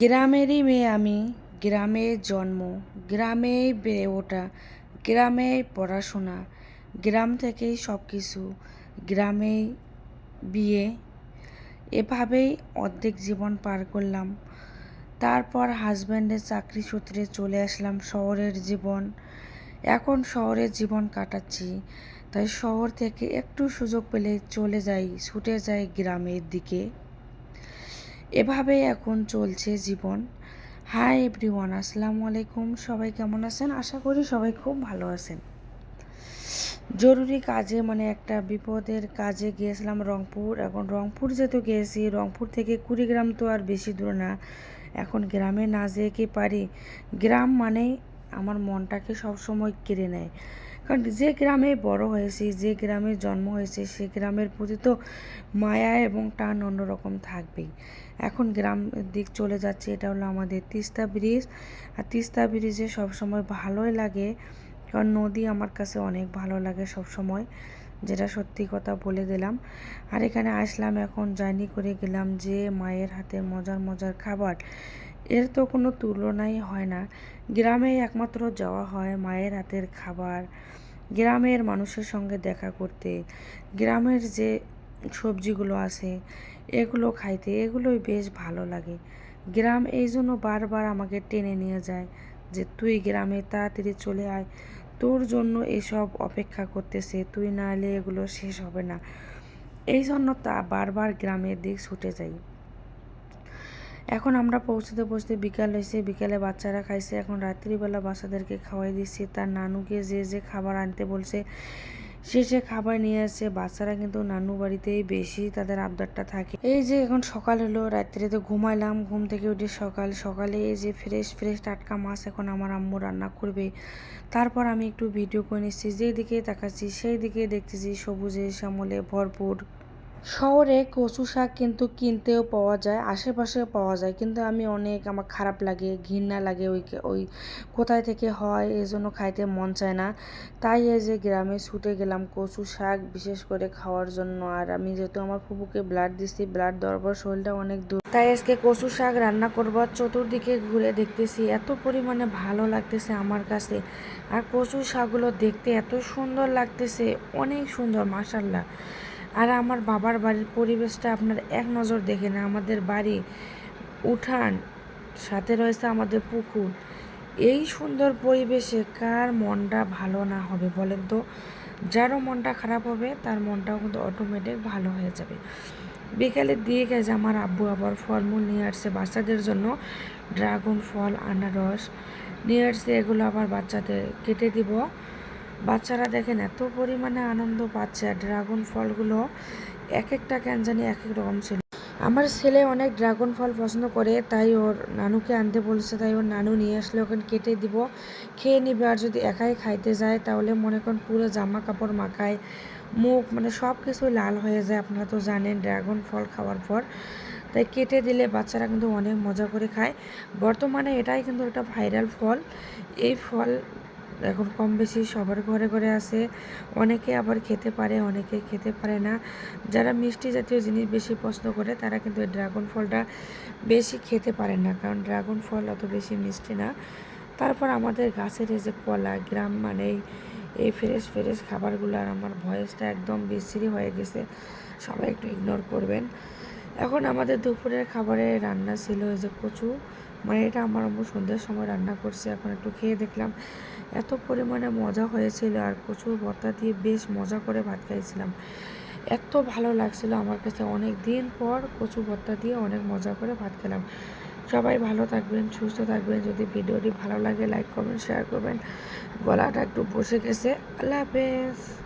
গ্রামেরই মেয়ে আমি, গ্রামে জন্ম, গ্রামেই বেড়ে ওঠা, গ্রামেই পড়াশোনা, গ্রাম থেকেই সব কিছু গ্রামেই বিয়ে, এভাবেই অর্ধেক জীবন পার করলাম। তারপর হাজব্যান্ডের চাকরি সূত্রে চলে আসলাম শহরের জীবন। এখন শহরের জীবন কাটাচ্ছি, তাই শহর থেকে একটু সুযোগ পেলে চলে যাই, ছুটে যাই গ্রামের দিকে। এভাবেই এখন চলছে জীবন। হাই এভরিওয়ান আসসালামু আলাইকুম। সবাই কেমন আছেন? আশা করি সবাই খুব ভালো আছেন। জরুরি কাজে মানে একটা বিপদের কাজে গিয়েছিলাম রংপুর। এখন রংপুর যেহেতু গিয়েছি, রংপুর থেকে কুড়িগ্রাম তো আর বেশি দূর না। এখন গ্রামে না যেয়ে কি পারি? গ্রাম মানেই আমার মনটাকে সবসময় কেড়ে নেয়। কারণ যে গ্রামে বড় হয়েছি, যে গ্রামে জন্ম হয়েছে, সে গ্রামের প্রতি তো মায়া এবং টান অন্যরকম থাকবেই। এখন গ্রাম দিক চলে যাচ্ছে, এটা হলো আমাদের তিস্তা ব্রিজ। আর তিস্তা ব্রিজে সবসময় ভালোই লাগে, কারণ নদী আমার কাছে অনেক ভালো লাগে সব সময় যেটা সত্যি কথা বলে দিলাম। আর এখানে আসলাম এখন জার্নি করে গেলাম যে মায়ের হাতে মজার মজার খাবার। এর তো কোনো তুলনাই হয় না। গ্রামে একমাত্র যাওয়া হয় মায়ের হাতের খাবার, গ্রামের মানুষের সঙ্গে দেখা করতে, গ্রামের যে সবজিগুলো আছে, এগুলো খাইতে, এগুলোই বেশ ভালো লাগে। গ্রাম এই জন্য বারবার আমাকে টেনে নিয়ে যায় যে, তুই গ্রামে তাড়াতাড়ি চলে আয় তোর জন্য এসব অপেক্ষা করতেছে, তুই না এলে এগুলো শেষ হবে না। এই জন্য তা বারবার গ্রামের দিক ছুটে যাই। এখন আমরা পৌঁছতে পৌঁছতে বিকাল হয়েছে, বিকালে বাচ্চারা খাইছে। এখন রাত্রিবেলা বাচ্চাদেরকে খাওয়াই দিচ্ছি। তার নানুকে যে যে খাবার আনতে বলছে সে যে খাবার নিয়ে আসে, বাচ্চারা কিন্তু নানু বাড়িতেই বেশি তাদের আবদারটা থাকে। এই যে এখন সকাল হলো, রাত্রে তো ঘুমাইলাম, ঘুম থেকে উঠে সকাল, সকালে এই যে ফ্রেশ ফ্রেশ টাটকা মাছ এখন আমার আম্মু রান্না করবে। তারপর আমি একটু ভিডিও করে নিচ্ছি, যেদিকে তাকাচ্ছি সেই দিকে দেখতেছি সবুজে, শ্যামলে ভরপুর। শহরে কচু শাক কিন্তু কিনতেও পাওয়া যায়, আশেপাশেও পাওয়া যায়। কিন্তু আমি অনেক আমার খারাপ লাগে, ঘৃণা লাগে ওই ওই কোথায় থেকে হয় এই জন্য খাইতে মন চায় না। তাই এই যে গ্রামে ছুটে গেলাম কচু শাক বিশেষ করে খাওয়ার জন্য। আর আমি যেহেতু আমার ফুপুকে ব্লাড দিচ্ছি ব্লাড দেওয়ার পর শরীরটা অনেক দূর তাই আজকে কচু শাক রান্না করব। চতুর্দিকে ঘুরে দেখতেছি, এত পরিমাণে ভালো লাগতেছে আমার কাছে। আর কচু শাকগুলো দেখতে এত সুন্দর লাগতেছে, অনেক সুন্দর মাসাল্লাহ আর আমার বাবার বাড়ির পরিবেশটা আপনার এক নজর দেখে না, আমাদের বাড়ি উঠান, সাথে রয়েছে আমাদের পুকুর। এই সুন্দর পরিবেশে কার মনটা ভালো না হবে বলেন তো? যারও মনটা খারাপ হবে, তার মনটাও কিন্তু অটোমেটিক ভালো হয়ে যাবে। বিকালে দিয়ে গেছে আমার আব্বু আবার ফলমূল নিয়ে আসছে বাচ্চাদের জন্য, ড্রাগন ফল, আনারস। নিয়ে আসছে এগুলো আবার বাচ্চাদের, কেটে দিব। বাচ্চারা দেখেন, এত পরিমাণে আনন্দ পাচ্ছে আর ড্রাগন ফলগুলো এক একটা কেন জানি এক এক রকম ছিল। আমার ছেলে অনেক ড্রাগন ফল পছন্দ করে, তাই ওর নানুকে আনতে বলছে, তাই ওর নানু নিয়ে আসলে ওখানে কেটে দিব। খেয়ে নিবে আর যদি একাই খাইতে যায়, তাহলে মনে করেন পুরো জামা কাপড় মাখায়, মুখ মানে সব কিছু লাল হয়ে যায়, আপনারা তো জানেন ড্রাগন ফল খাওয়ার পর। তাই কেটে দিলে বাচ্চারা কিন্তু অনেক মজা করে খায়। বর্তমানে এটাই কিন্তু একটা ভাইরাল ফল। এই ফল এখন কম বেশি সবার ঘরে ঘরে আছে। অনেকে আবার খেতে পারে, অনেকে খেতে পারে না। যারা মিষ্টি জাতীয় জিনিস বেশি পছন্দ করে, তারা কিন্তু এই ড্রাগন ফলটা বেশি খেতে পারে না। কারণ ড্রাগন ফল অত বেশি মিষ্টি না। তারপর আমাদের গাছের এই যে কলা, গ্রাম মানে এই ফ্রেশ ফ্রেশ খাবারগুলো আর আমার ভয়েসটা একদম বিশ্রী হয়ে গেছে। সবাই একটু ইগনোর করবেন। এখন আমাদের দুপুরের খাবারে রান্না ছিল এই যে কচু। মানে এটা আমার আম্মু সন্ধ্যার সময় রান্না করছে, এখন একটু খেয়ে দেখলাম। এত পরিমাণে মজা হয়েছিল আর কচুর ভর্তা দিয়ে বেশ মজা করে ভাত খাইছিলাম। এত ভালো লাগছিল আমার কাছে। অনেক দিন পর কচু ভর্তা দিয়ে অনেক মজা করে ভাত খেলাম। সবাই ভালো থাকবেন, সুস্থ থাকবেন। যদি ভিডিওটি ভালো লাগে লাইক করবেন শেয়ার করবেন। গলাটা একটু বসে গেছে। আল্লাহ হাফেজ।